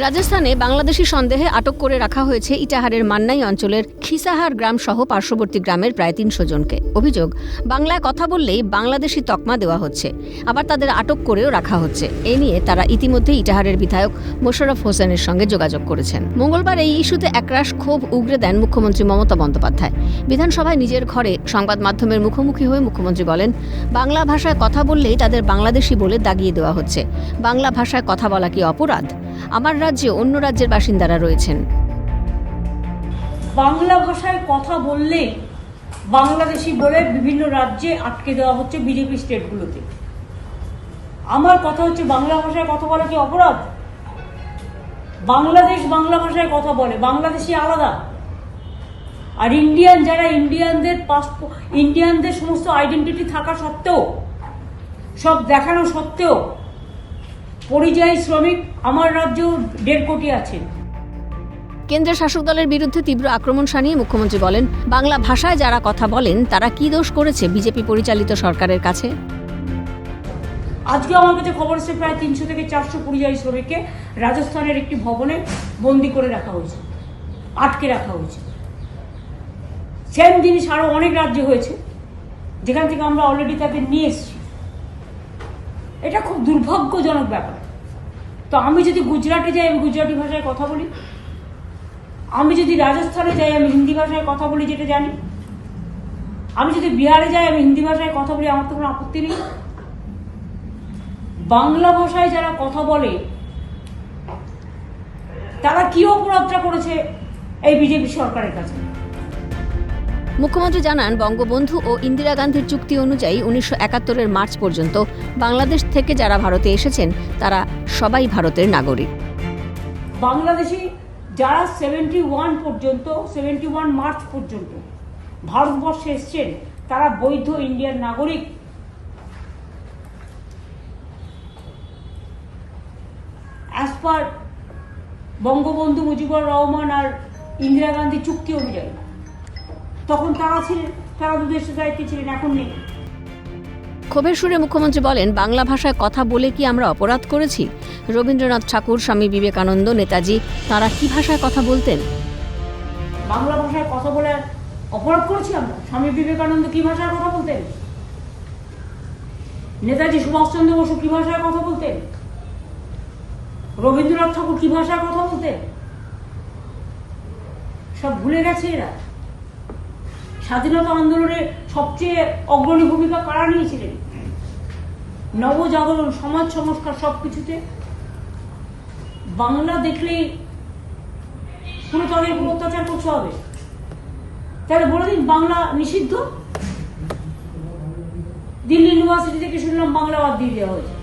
রাজস্থানে বাংলাদেশি সন্দেহে আটক করে রাখা হয়েছে ইটাহারের মান্নাই অঞ্চলের খিসাহার গ্রাম সহ পার্শ্ববর্তী গ্রামের প্রায় তিনশো জনকে। অভিযোগ, বাংলায় কথা বললেই বাংলাদেশি তকমা দেওয়া হচ্ছে। আবার তাদের আটক করেও রাখা হচ্ছে। এ নিয়ে তারা ইতিমধ্যে ইটাহারের বিধায়ক মোশাররফ হোসেনের সঙ্গে যোগাযোগ করেছেন। মঙ্গলবার এই ইস্যুতে একরাশ ক্ষোভ উগরে দেন মুখ্যমন্ত্রী মমতা বন্দ্যোপাধ্যায়। বিধানসভায় নিজের ঘরে সংবাদ মাধ্যমের মুখোমুখি হয়ে মুখ্যমন্ত্রী বলেন, বাংলা ভাষায় কথা বললেই তাদের বাংলাদেশি বলে দাগিয়ে দেওয়া হচ্ছে। বাংলা ভাষায় কথা বলা কি অপরাধ? আমার রাজ্যে অন্য রাজ্যের বাসিন্দারা রয়েছেন। বাংলা ভাষায় কথা বললে বাংলাদেশি বলে বিভিন্ন রাজ্যে আটকে দেওয়া হচ্ছে বিজেপি স্টেটগুলোতে। আমার কথা হচ্ছে, বাংলা ভাষায় কথা বলা কি অপরাধ? বাংলাদেশ বাংলা ভাষায় কথা বলে, বাংলাদেশি আলাদা। আর ইন্ডিয়ান যারা ইন্ডিয়ানদের পাসপোর্ট ইন্ডিয়ানদের সমস্ত আইডেন্টিটি থাকা সত্ত্বেও, সব দেখানো সত্ত্বেও পরিযায়ী শ্রমিক আমার রাজ্যেও দেড় কোটি আছেন কেন্দ্রের শাসক দলের বিরুদ্ধে তীব্র আক্রমণ শানিয়ে মুখ্যমন্ত্রী বলেন বাংলা ভাষায় যারা কথা বলেন তারা কি দোষ করেছে বিজেপি পরিচালিত সরকারের কাছে? আজকে আমার কাছে খবর এসেছে প্রায় তিনশো থেকে চারশো পরিযায়ী শ্রমিককে রাজস্থানের একটি ভবনে বন্দি করে রাখা হয়েছে আটকে রাখা হয়েছে। সেম জিনিস আরও অনেক রাজ্যে হয়েছে যেখান থেকে আমরা অলরেডি তাদের নিয়ে এসেছি। এটা খুব দুর্ভাগ্যজনক ব্যাপার। তো আমি যদি গুজরাটে যাই, আমি গুজরাটি ভাষায় কথা বলি। আমি যদি রাজস্থানে যাই, আমি হিন্দি ভাষায় কথা বলি, যেটা জানি। আমি যদি বিহারে যাই, আমি হিন্দি ভাষায় কথা বলি, আমার তো কোনো আপত্তি নেই। বাংলা ভাষায় যারা কথা বলে, তারা কি অপরাধটা করেছে এই বিজেপি সরকারের কাছে? মুখ্যমন্ত্রী জানান, বঙ্গবন্ধু ও ইন্দিরা গান্ধীর চুক্তি অনুযায়ী উনিশশো একাত্তরের মার্চ পর্যন্ত বাংলাদেশ থেকে যারা ভারতে এসেছেন, তারা সবাই ভারতের নাগরিক। বাংলাদেশি যারা সেভেন্টি ওয়ান পর্যন্ত, সেভেন্টি ওয়ান মার্চ পর্যন্ত ভারতবর্ষে এসছেন, তারা বৈধ ইন্ডিয়ান নাগরিক। অ্যাজ পার বঙ্গবন্ধু মুজিবুর রহমান আর ইন্দিরা গান্ধী চুক্তি অনুযায়ী তখন তারা ছিলেন তারা দুদেশের দায়িত্বে ছিলেন এখন নেই। ক্ষোভের সুরে মুখ্যমন্ত্রী বলেন বাংলা ভাষায় কথা বলে কি আমরা অপরাধ করেছি? রবীন্দ্রনাথ ঠাকুর স্বামী বিবেকানন্দ নেতাজি তারা কি ভাষায় কথা বলতেন? বাংলা ভাষায় কথা বলে অপরাধ করেছি আমরা? স্বামী বিবেকানন্দ কি ভাষায় কথা বলতেন? নেতাজি সুভাষচন্দ্র বসু কি ভাষায় কথা বলতেন? রবীন্দ্রনাথ ঠাকুর কি ভাষায় কথা বলতেন? সব ভুলে গেছে এরা। স্বাধীনতা আন্দোলনে সবচেয়ে অগ্রণী ভূমিকা কারা নিয়েছিলেন? নবজাগরণ সমাজ সংস্কার সব কিছুতে বাংলা দেখলেই পুরো তাদের উপর অত্যাচার করতে হবে। তাহলে বলে দিন বাংলা নিষিদ্ধ? দিল্লি ইউনিভার্সিটি থেকে শুনলাম বাংলা বাদ দিয়ে দেওয়া হয়েছে।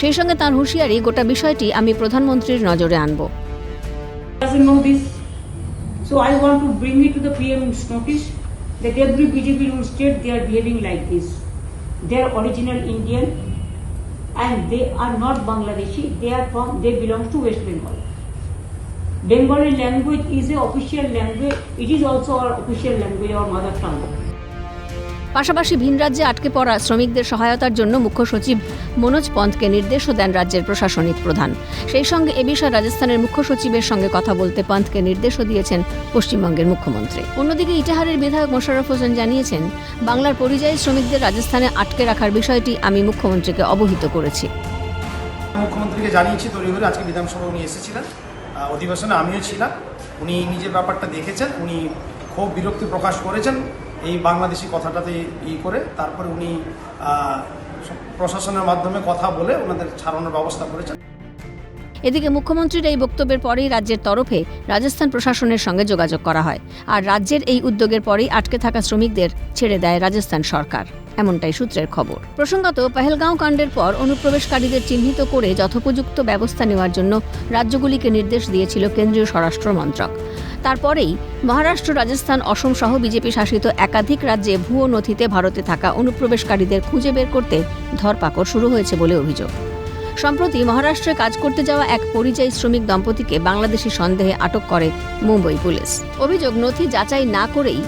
সেই সঙ্গে তার হুঁশিয়ারি গোটা বিষয়টি আমি প্রধানমন্ত্রীর নজরে আনব. So I want to bring it to the PM's notice that every BJP rule state they are behaving like this. They are original Indian and they are not Bangladeshi. They are from they belong to West Bengal. Bengali language is a official language. It is also our official language, our mother tongue. পাশাপাশি ভিন রাজ্যে আটকে পড়া শ্রমিকদের সহায়তার জন্য মুখ্য সচিব মনোজ পন্তকে নির্দেশও দেন রাজ্যের প্রশাসনিক প্রধান। সেই সঙ্গে এ বিষয়ে রাজস্থানের মুখ্য সচিবের সঙ্গে কথা বলতে পন্তকে নির্দেশও দিয়েছেন পশ্চিমবঙ্গের মুখ্যমন্ত্রী। অন্যদিকে ইটাহারের বিধায়ক মোশাররফ হোসেন জানিয়েছেন, বাংলার পরিযায়ী শ্রমিকদের রাজস্থানে আটকে রাখার বিষয়টি আমি মুখ্যমন্ত্রীকে অবহিত করেছি। মুখ্যমন্ত্রীকে জানিয়েছি তড়িঘড়ি আজকে বিধানসভা উনি এসেছিলেন। অধিবেশনে আমিও ছিলাম। উনি নিজের ব্যাপারটা দেখেছেন, উনি খুব বিরক্তি প্রকাশ করেছেন। এই বাংলাদেশি কথাটাতে ই করে, তারপরে উনি প্রশাসনের মাধ্যমে কথা বলে ওনাদের ছাড়ানোর ব্যবস্থা করেছেন। এদিকে মুখ্যমন্ত্রীর এই বক্তব্যের পরেই রাজ্যের তরফে রাজস্থান প্রশাসনের সঙ্গে যোগাযোগ করা হয়, আর রাজ্যের এই উদ্যোগের পরেই আটকে থাকা শ্রমিকদের ছেড়ে দেয় রাজস্থান সরকার, এমনটাই সূত্রের খবর। প্রসঙ্গত, পেহেলগাঁও কাণ্ডের পর অনুপ্রবেশকারীদের চিহ্নিত করে যথোপযুক্ত ব্যবস্থা নেওয়ার জন্য রাজ্যগুলিকে নির্দেশ দিয়েছিল কেন্দ্রীয় স্বরাষ্ট্র মন্ত্রক। তারপরেই মহারাষ্ট্র, রাজস্থান, অসম সহ বিজেপি শাসিত একাধিক রাজ্যে ভুয়ো নথিতে ভারতে থাকা অনুপ্রবেশকারীদের খুঁজে বের করতে ধরপাকড় শুরু হয়েছে বলে অভিযোগ। সম্প্রতি মহারাষ্ট্রে কাজ করতে যাওয়া এক পরিযায়ী শ্রমিক দম্পতিকে বাংলাদেশি সন্দেহে আটক করে মুম্বই পুলিশ। অভিযোগ, নথি যাচাই না করেই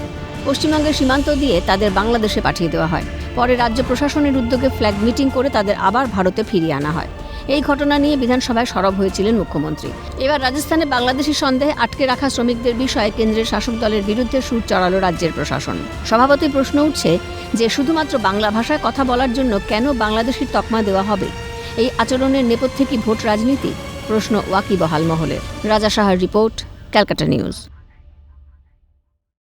পশ্চিমবঙ্গের সীমান্ত দিয়ে তাদের বাংলাদেশে পাঠিয়ে দেওয়া হয়। পরে রাজ্য প্রশাসনের উদ্যোগে ফ্ল্যাগ মিটিং করে তাদের আবার ভারতে ফিরিয়ে আনা হয়। এই ঘটনা নিয়ে বিধানসভায় সরব হয়েছিলেন মুখ্যমন্ত্রী। এবার রাজস্থানে বাংলাদেশি সন্দেহে আটকে রাখা শ্রমিকদের বিষয়ে কেন্দ্রের শাসক দলের বিরুদ্ধে সুর চড়ালো রাজ্যের প্রশাসন। সভাপতি প্রশ্ন উঠছে যে শুধুমাত্র বাংলা ভাষায় কথা বলার জন্য কেন বাংলাদেশির তকমা দেওয়া হবে? এই আচরণের নেপথ্যে কি ভোট রাজনীতি? প্রশ্ন ওয়াকিবহাল মহলের। রাজা সাহার রিপোর্ট, ক্যালকাটা নিউজ।